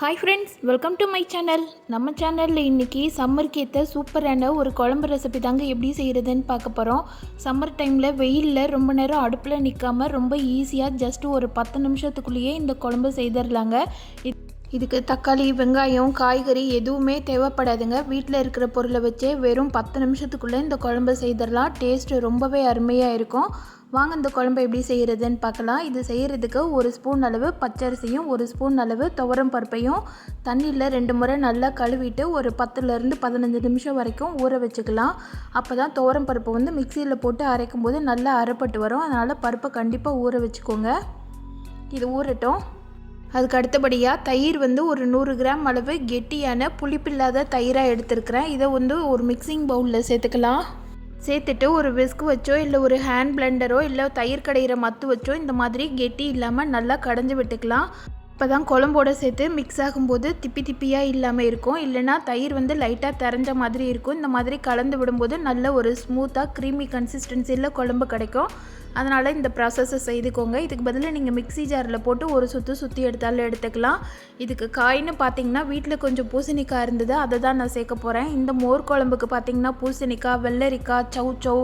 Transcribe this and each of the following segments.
Hi friends welcome to my channel நம்ம சேனலில் இன்றைக்கி சம்மருக்கு ஏற்ற சூப்பரான ஒரு குழம்பு ரெசிபி தாங்க எப்படி செய்கிறதுன்னு பார்க்க போகிறோம் சம்மர் டைமில் வெயிலில் ரொம்ப நேரம் அடுப்பில் நிற்காம ரொம்ப ஈஸியாக ஜஸ்ட் ஒரு பத்து நிமிஷத்துக்குள்ளேயே இந்த குழம்பு செய்திடலாங்க. இதுக்கு தக்காளி வெங்காயம் காய்கறி எதுவுமே தேவைப்படாதுங்க. வீட்டில் இருக்கிற பொருளை வச்சே வெறும் பத்து நிமிஷத்துக்குள்ளே இந்த குழம்பு செய்திடலாம். டேஸ்ட்டு ரொம்பவே அருமையாக இருக்கும். வாங்க இந்த குழம்பு எப்படி செய்கிறதுன்னு பார்க்கலாம். இது செய்கிறதுக்கு ஒரு ஸ்பூன் அளவு பச்சரிசியும் ஒரு ஸ்பூன் அளவு துவரம் பருப்பையும் தண்ணியில் ரெண்டு முறை நல்லா கழுவிட்டு ஒரு பத்துலேருந்து பதினஞ்சு நிமிஷம் வரைக்கும் ஊற வச்சுக்கலாம். அப்போ தான் துவரம் பருப்பு வந்து மிக்சியில் போட்டு அரைக்கும் போது நல்லா அரைப்பட்டு வரும். அதனால் பருப்பை கண்டிப்பாக ஊற வச்சுக்கோங்க. இது ஊறட்டும். அதுக்கு அடுத்தபடியாக தயிர் வந்து ஒரு நூறு கிராம் அளவு கெட்டியான புளிப்பில்லாத தயிராக எடுத்திருக்கிறேன். இதை வந்து ஒரு மிக்சிங் பவுலில் சேர்த்துக்கலாம். சேர்த்துட்டு ஒரு விஸ்க் வச்சோ இல்லை ஒரு ஹேண்ட் பிளெண்டரோ இல்லை தயிர் கடையிற மத்து வச்சோ இந்த மாதிரி கெட்டி இல்லாமல் நல்லா கடைஞ்சி விட்டுக்கலாம். இப்போ தான் குழம்போட சேர்த்து மிக்ஸ் ஆகும்போது திப்பி திப்பியாக இல்லாமல் இருக்கும். இல்லைனா தயிர் வந்து லைட்டாக தெரிஞ்ச மாதிரி இருக்கும். இந்த மாதிரி கலந்து விடும்போது நல்ல ஒரு ஸ்மூத்தாக க்ரீமி கன்சிஸ்டன்சியில் குழம்பு கிடைக்கும். அதனால் இந்த ப்ராசஸை செய்துக்கோங்க. இதுக்கு பதிலாக நீங்கள் மிக்ஸி ஜாரில் போட்டு ஒரு சுற்று சுற்றி எடுத்தாலும் எடுத்துக்கலாம். இதுக்கு காய்னு பார்த்தீங்கன்னா வீட்டில் கொஞ்சம் பூசணிக்காய் இருந்தது அதை தான் நான் சேர்க்க போகிறேன் இந்த மோர் குழம்புக்கு பார்த்தீங்கன்னா பூசணிக்காய் வெள்ளரிக்காய் சவு சௌ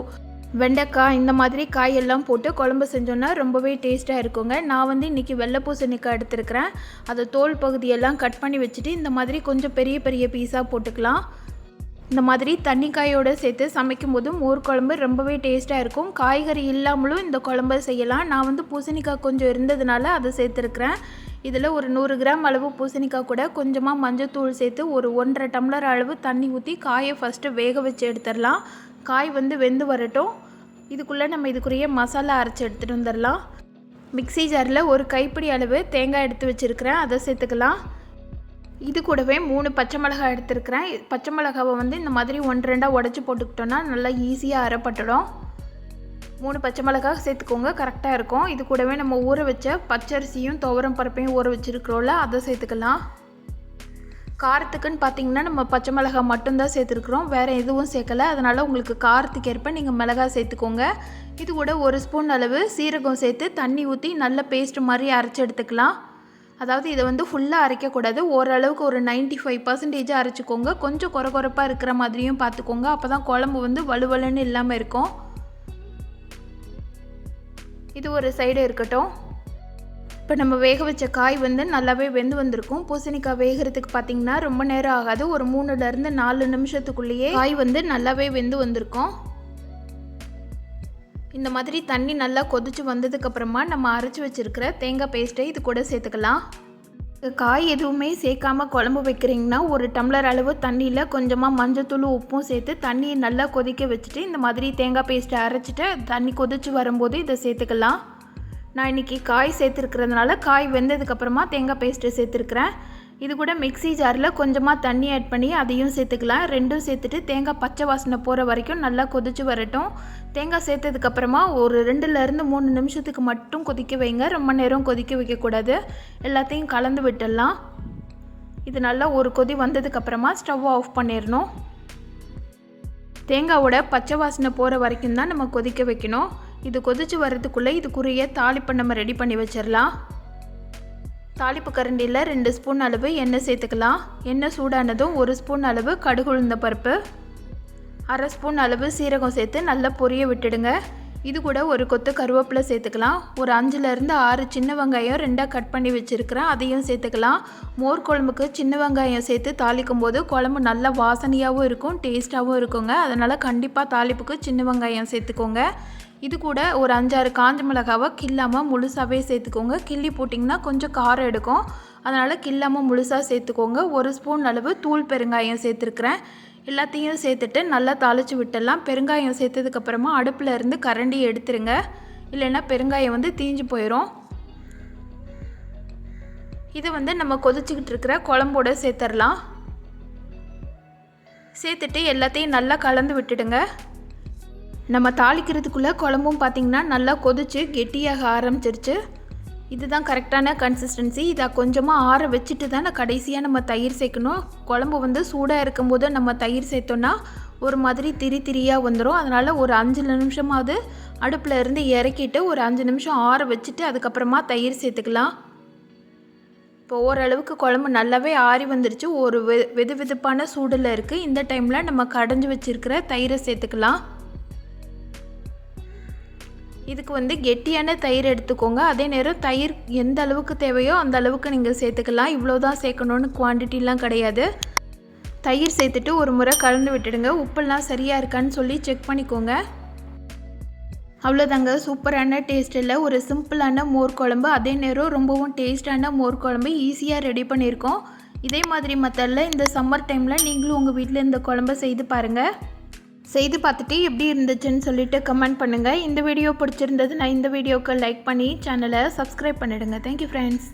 வெண்டைக்காய் இந்த மாதிரி காயெல்லாம் போட்டு குழம்பு செஞ்சோன்னா ரொம்பவே டேஸ்ட்டாக இருக்குங்க. நான் வந்து இன்றைக்கி வெள்ளை பூசணிக்காய் எடுத்துருக்கிறேன். அதை தோல் பகுதியெல்லாம் கட் பண்ணி வச்சுட்டு இந்த மாதிரி கொஞ்சம் பெரிய பெரிய பீஸாக போட்டுக்கலாம். இந்த மாதிரி தண்ணிக்காயோடு சேர்த்து சமைக்கும் போது மோர் குழம்பு ரொம்பவே டேஸ்ட்டாக இருக்கும். காய்கறி இல்லாமலும் இந்த குழம்பை செய்யலாம். நான் வந்து பூசணிக்காய் கொஞ்சம் இருந்ததுனால அதை சேர்த்துருக்குறேன். இதில் ஒரு நூறு கிராம் அளவு பூசணிக்காய் கூட கொஞ்சமாக மஞ்சத்தூள் சேர்த்து ஒரு ஒன்றரை டம்ளர் அளவு தண்ணி ஊற்றி காயை ஃபஸ்ட்டு வேக வச்சு எடுத்துடலாம். காய் வந்து வெந்து வரட்டும். இதுக்குள்ளே நம்ம இதுக்குரிய மசாலா அரைச்சி எடுத்துகிட்டு வந்துடலாம். மிக்ஸி ஜாரில் ஒரு கைப்பிடி அளவு தேங்காய் எடுத்து வச்சுருக்கிறேன். அதை சேர்த்துக்கலாம். இது கூடவே மூணு பச்சை மிளகாய் எடுத்துருக்கிறேன். பச்சை மிளகாவை வந்து இந்த மாதிரி ஒன்று ரெண்டாக உடச்சி போட்டுக்கிட்டோன்னா நல்லா ஈஸியாக அரைப்பட்டுடும். மூணு பச்சை மிளகாய் சேர்த்துக்கோங்க கரெக்டாக இருக்கும். இது கூடவே நம்ம ஊற வச்ச பச்சரிசியும் துவரம் பருப்பையும் ஊற வச்சுருக்கிறோம்ல அதை சேர்த்துக்கலாம். காரத்துக்குன்னு பார்த்தீங்கன்னா நம்ம பச்சை மிளகாய் மட்டும்தான் சேர்த்துருக்குறோம். வேறு எதுவும் சேர்க்கல. அதனால் உங்களுக்கு காரத்துக்கு ஏற்ப நீங்கள் மிளகாய் சேர்த்துக்கோங்க. இது கூட ஒரு ஸ்பூன் அளவு சீரகம் சேர்த்து தண்ணி ஊற்றி நல்ல பேஸ்ட் மாதிரி அரைச்சி எடுத்துக்கலாம். அதாவது இதை வந்து ஃபுல்லாக அரைக்கக்கூடாது. ஓரளவுக்கு ஒரு 95% ஃபைவ் பர்சன்டேஜாக அரைச்சிக்கோங்க. கொஞ்சம் குறை குறைப்பாக இருக்கிற மாதிரியும் பார்த்துக்கோங்க. அப்போ தான் குழம்பு வந்து வலுவலுன்னு இல்லாமல் இருக்கும். இது ஒரு சைடு இருக்கட்டும். இப்போ நம்ம வேக வச்ச காய் வந்து நல்லாவே வெந்து வந்திருக்கும். பூசணிக்காய் வேகிறதுக்கு பார்த்தீங்கன்னா ரொம்ப நேரம் ஆகாது. ஒரு மூணுலேருந்து நாலு நிமிஷத்துக்குள்ளேயே காய் வந்து நல்லாவே வெந்து வந்திருக்கும். இந்த மாதிரி தண்ணி நல்லா கொதிச்சு வந்ததுக்கப்புறமா நம்ம அரைச்சி வச்சுருக்கிற தேங்காய் பேஸ்ட்டை இது கூட சேர்த்துக்கலாம். காய் எதுவுமே சேர்க்காம குழம்பு வைக்கிறீங்கன்னா ஒரு டம்ளர் அளவு தண்ணியில் கொஞ்சமாக மஞ்சத்தூள் உப்பும் சேர்த்து தண்ணியை நல்லா கொதிக்க வச்சுட்டு இந்த மாதிரி தேங்காய் பேஸ்ட்டை அரைச்சிட்டு தண்ணி கொதிச்சு வரும்போது இதை சேர்த்துக்கலாம். நான் இன்றைக்கி காய் சேர்த்துருக்கிறதுனால காய் வெந்ததுக்கப்புறமா தேங்காய் பேஸ்ட்டு சேர்த்துருக்குறேன். இது கூட மிக்ஸி ஜாரில் கொஞ்சமாக தண்ணி ஆட் பண்ணி அதையும் சேர்த்துக்கலாம். ரெண்டும் சேர்த்துட்டு தேங்காய் பச்சை வாசனை போகிற வரைக்கும் நல்லா கொதிச்சு வரட்டும். தேங்காய் சேர்த்ததுக்கப்புறமா ஒரு ரெண்டுலேருந்து மூணு நிமிஷத்துக்கு மட்டும் கொதிக்க வைங்க. ரொம்ப நேரம் கொதிக்க வைக்கக்கூடாது எல்லாத்தையும் கலந்து விட்டுடலாம். இது நல்லா ஒரு கொதி வந்ததுக்கப்புறமா ஸ்டவ் ஆஃப் பண்ணிடணும். தேங்காவோட பச்சை வாசனை போகிற வரைக்கும் தான் நம்ம கொதிக்க வைக்கணும். இது கொதிச்சு வர்றதுக்குள்ளே இதுக்குரிய தாளிப்பை நம்ம ரெடி பண்ணி வச்சிடலாம். தாளிப்பு கரண்டியில் ரெண்டு ஸ்பூன் அளவு எண்ணெய் சேர்த்துக்கலாம். எண்ணெய் சூடானதும் ஒரு ஸ்பூன் அளவு கடுகு உளுந்த பருப்பு. அரை ஸ்பூன் அளவு சீரகம் சேர்த்து நல்லா பொரிய விட்டுடுங்க. இது கூட ஒரு கொத்து கருவேப்பிலை சேர்த்துக்கலாம். ஒரு அஞ்சுலேருந்து ஆறு சின்ன வெங்காயம் ரெண்டாக கட் பண்ணி வச்சுருக்கிறேன். அதையும் சேர்த்துக்கலாம். மோர் குழம்புக்கு சின்ன வெங்காயம் சேர்த்து தாளிக்கும் போது குழம்பு நல்லா வாசனையாகவும் இருக்கும் டேஸ்ட்டாகவும் இருக்குங்க. அதனால் கண்டிப்பாக தாளிப்புக்கு சின்ன வெங்காயம் சேர்த்துக்கோங்க. இது கூட ஒரு அஞ்சாறு காஞ்ச மிளகாவை கில்லாமல் முழுசாகவே சேர்த்துக்கோங்க. கிள்ளி போட்டிங்கன்னா கொஞ்சம் காரம் எடுக்கும். அதனால் கில்லாமல் முழுசாக சேர்த்துக்கோங்க. ஒரு ஸ்பூன் அளவு தூள் பெருங்காயம் சேர்த்துருக்குறேன். எல்லாத்தையும் சேர்த்துட்டு நல்லா தாளித்து விட்டுடலாம். பெருங்காயம் சேர்த்ததுக்கப்புறமா அடுப்பில் இருந்து கரண்டி எடுத்துருங்க. இல்லைன்னா பெருங்காயம் வந்து தீஞ்சு போயிடும் இது வந்து நம்ம கொதிச்சுக்கிட்டு இருக்கிற குழம்போட சேர்த்துடலாம் சேர்த்துட்டு எல்லாத்தையும் நல்லா கலந்து விட்டுடுங்க. நம்ம தாளிக்கிறதுக்குள்ளே குழம்பும் பார்த்திங்கன்னா நல்லா கொதிச்சு கெட்டியாக ஆரம்பிச்சிருச்சு. இதுதான் கரெக்டான கன்சிஸ்டன்சி இதை கொஞ்சமாக ஆற வச்சுட்டு தான் நான் கடைசியாக நம்ம தயிர் சேர்க்கணும். குழம்பு வந்து சூடாக இருக்கும்போது நம்ம தயிர் சேர்த்தோன்னா ஒரு மாதிரி திரி திரியாக வந்துடும் அதனால் ஒரு அஞ்சு நிமிஷமாவது அடுப்பில் இருந்து இறக்கிட்டு ஒரு அஞ்சு நிமிஷம் ஆற வச்சுட்டு அதுக்கப்புறமா தயிர் சேர்த்துக்கலாம். இப்போ ஓரளவுக்கு குழம்பு நல்லாவே ஆறி வந்துருச்சு. ஒரு வெ வெது வெதுப்பான சூடில் இருக்குது இந்த டைமில் நம்ம கடைஞ்சி வச்சுருக்கிற தயிரை சேர்த்துக்கலாம். இதுக்கு வந்து கெட்டியான தயிர் எடுத்துக்கோங்க. அதே நேரம் தயிர் எந்த அளவுக்கு தேவையோ அந்த அளவுக்கு நீங்கள் சேர்த்துக்கலாம். இவ்வளோ தான் சேர்க்கணுன்னு குவான்டிட்டிலாம் கிடையாது. தயிர் சேர்த்துட்டு ஒரு முறை கலந்து விட்டுடுங்க. உப்பெல்லாம் சரியாக இருக்கான்னு சொல்லி செக் பண்ணிக்கோங்க. அவ்வளோதாங்க சூப்பரான டேஸ்ட்டில் ஒரு சிம்பிளான மோர் குழம்பு. அதே நேரம் ரொம்பவும் டேஸ்டான மோர் குழம்பு ஈஸியாக ரெடி பண்ணியிருக்கோம். இதே மாதிரி மெத்தடில் இந்த சம்மர் டைமில் நீங்களும் உங்கள் வீட்டில் இந்த குழம்பை செய்து பாருங்கள் செய்து பார்த்துட்டு எப்படி இருந்துச்சுன்னு சொல்லிட்டு கமெண்ட் பண்ணுங்கள் இந்த வீடியோ பிடிச்சிருந்தது நான் இந்த வீடியோவுக்கு லைக் பண்ணி சேனலை சப்ஸ்கிரைப் பண்ணிடுங்க. Thank you friends